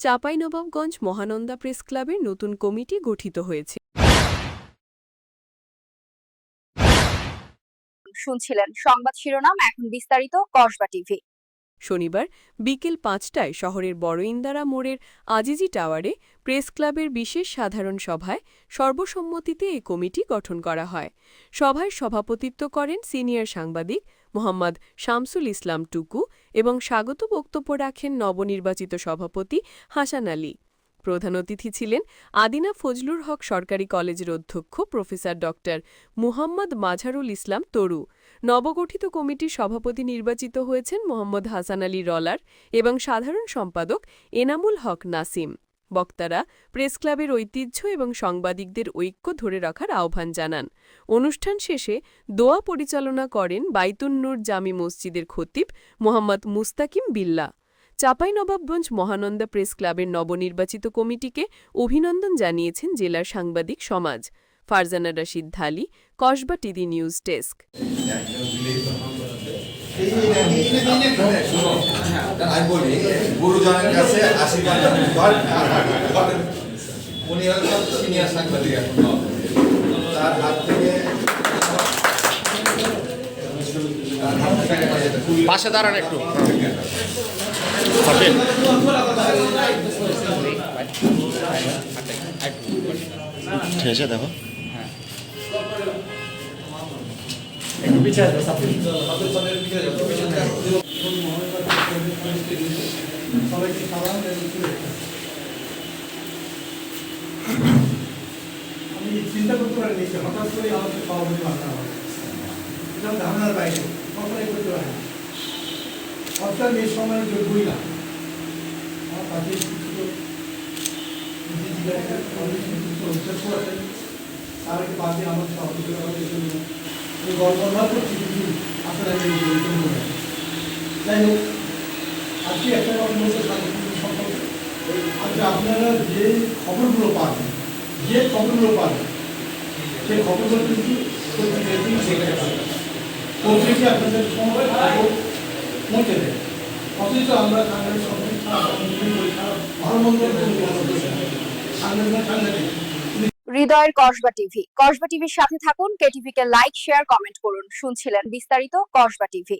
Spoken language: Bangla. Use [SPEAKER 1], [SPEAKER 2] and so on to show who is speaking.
[SPEAKER 1] চাঁপাইনবাবগঞ্জ মহানন্দা প্রেস ক্লাবের নতুন কমিটি গঠিত হয়েছে।
[SPEAKER 2] শুনছিলেন সংবাদ শিরোনাম এখন বিস্তারিত কসবা টিভি।
[SPEAKER 1] শনিবার বিকেল পাঁচটায় শহরের বড় ইন্দারা মোড়ের আজিজি টাওয়ারে প্রেস ক্লাবের বিশেষ সাধারণ সভায় সর্বসম্মতিতে এ কমিটি গঠন করা হয়। সভায় সভাপতিত্ব করেন সিনিয়র সাংবাদিক মোহাম্মদ শামসুল ইসলাম টুকু এবং স্বাগত বক্তব্য রাখেন নবনির্বাচিত সভাপতি হাসান আলী। প্রধান অতিথি ছিলেন আদিনা ফজলুর হক সরকারি কলেজের অধ্যক্ষ প্রফেসর ড মুহাম্মদ মাঝারুল ইসলাম তরু। নবগঠিত কমিটির সভাপতি নির্বাচিত হয়েছেন মোহাম্মদ হাসান আলী রলার এবং সাধারণ সম্পাদক এনামুল হক নাসিম। বক্তারা প্রেস ক্লাবের ঐতিহ্য এবং সাংবাদিকদের ঐক্য ধরে রাখার আহ্বান জানান। অনুষ্ঠান শেষে দোয়া পরিচালনা করেন বাইতুন্নুর জামি মসজিদের খতিব মোহাম্মদ মুস্তাকিম বিল্লা। চাঁপাইনবাবগঞ্জ মহানন্দা প্রেস ক্লাবের নবনির্বাচিত কমিটিকে অভিনন্দন জানিয়েছেন জেলার সাংবাদিক সমাজ। Farzana Rashid Dhali Kasba TV news desk.
[SPEAKER 3] আমি বলি গুরুজনের কাছে আশীর্বাদ কর, করেন। উনি হচ্ছেন সিনিয়র সাংবাদিক এখন তার হাত থেকে তার হাত থেকে
[SPEAKER 4] পাশে দাঁড়ান একটু পাবেন
[SPEAKER 5] আমি চিন্তা করতে হঠাৎ করে আমাকে সভাপতি বানানো হবে এটা ধারণার বাইরে কখনোই করতে না সময়ের যোগ্যই না আমার আমার আমি গর্ব করছি আসলে আমি এই নির্বাচন করে নাই। যাই হোক, আজকে একটা কথা বলতে সম্পর্কে আজকে আপনারা যে খবরগুলো পাবেন, যে খবরগুলো সেই খবরগুলো কিন্তু পত্রিকা আপনাদের সময় পৌঁছে দেয় অথচ আমরা
[SPEAKER 2] হৃদয়ের কসবা টিভি। কসবা টিভির সাথে থাকুন কেটিভিকে লাইক শেয়ার কমেন্ট করুন। শুনছিলেন বিস্তারিত কসবা টিভি।